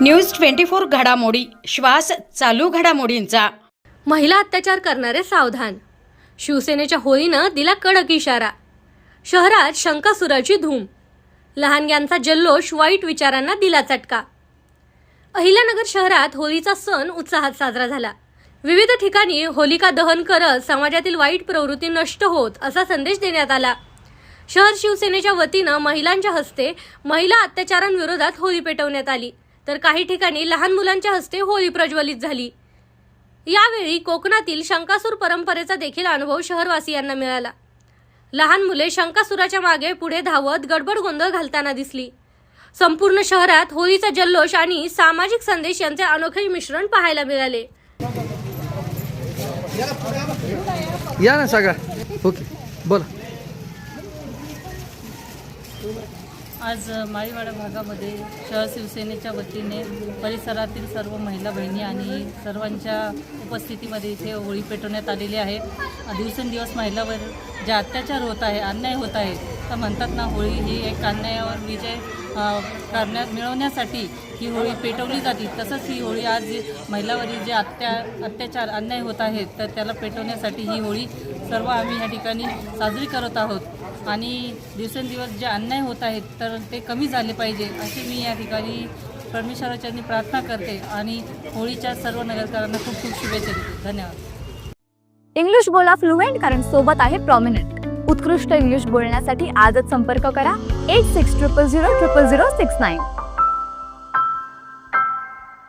News twenty four घडामोडी. श्वास चालू घडामोडींचा. महिला अत्याचार करणारे सावधान. शिवसेनेच्या होळीनं दिला कडक इशारा. शहरात शंकासुराची धूम. लहानग्यांचा जल्लोष वाईट विचारांना दिला चटका. अहिल्यानगर शहरात होळीचा सण उत्साहात साजरा झाला. विविध ठिकाणी होलिका दहन करत समाजातील वाईट प्रवृत्ती नष्ट होत असा संदेश देण्यात आला. शहर शिवसेनेच्या वतीनं महिलांच्या हस्ते महिला अत्याचारांविरोधात होळी पेटवण्यात आली. तर काही ठिकाणी लहान मुलांच्या हस्ते होळी प्रज्वलित झाली. यावेळी कोकणातील शंकासूर परंपरेचा देखील अनुभव शहरवासियांना मिळाला. लहान मुले शंकासुराच्या मागे पुढे धावत गडबड गोंधळ घालताना दिसली. संपूर्ण शहरात होळीचा जल्लोष आणि सामाजिक संदेश यांचे अनोखे मिश्रण पाहायला मिळाले. या ना सगळ्या ओके. बोला. आज माळीवाडा भागामध्ये शहर शिवसेनेच्या वतीने परिसरातील सर्व महिला बहिणी आणि सर्वांच्या उपस्थितीमध्ये इथे होळी पेटवण्यात आलेली आहे. दिवसेंदिवस महिलावर जे अत्याचार होत आहे अन्याय होत आहे तर म्हणतात ना होळी ही एक अन्यायावर विजय अ, करण्यात मिळवण्यासाठी ही होळी पेटवली जाते. तसंच ही होळी आज महिलावरील जे अत्या अत्याचार अन्याय होत आहेत तर त्याला पेटवण्यासाठी ही होळी सर्व आम्ही या ठिकाणी साजरी करत आहोत. आणि दिवसेंदिवस जे अन्याय होत आहेत तर ते कमी झाले पाहिजे अशी मी या ठिकाणी परमेश्वराच्यांनी प्रार्थना करते आणि होळीच्या सर्व नगरकरांना खूप खूप शुभेच्छा देते. धन्यवाद. इंग्लिश बोला फ्लुएंट कारण सोबत आहे प्रॉमिनंट उत्कृष्ट इंग्लिश बोलण्यासाठी आजच संपर्क करा. Eight six triple zero triple zero six nine